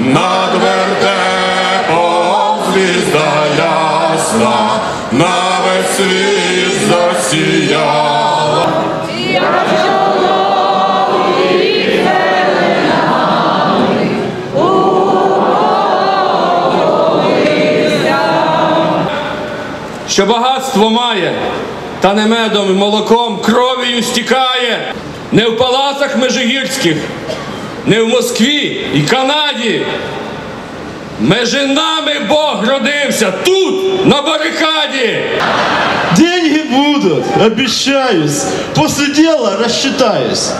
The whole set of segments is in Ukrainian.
над вертепом звізда ясна, на весь світ засіяла. що багатство має, та не медом і молоком, кров'ю стікає, не в палацах межигірських, не в Москві і Канаді. Межи нами Бог родився тут, на барикаді. Деньги будут, обещаюсь. После дела рассчитаюсь.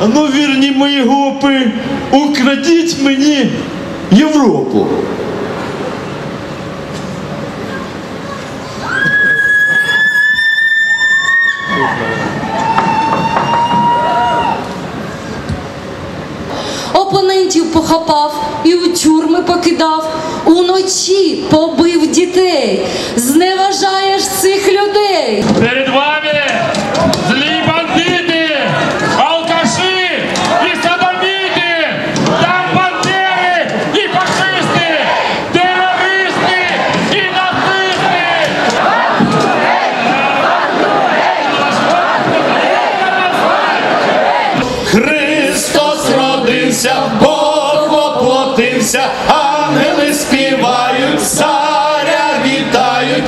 А ну верни мои гопы, украдіть мені Європу. Опонентів похапав і у тюрми покидав, уночі побив дітей. Зневажаєш цих людей. Перед вами злі бандити, алкаші і садоміти, там бандери і фашисти, терористи і нацисти. Isa.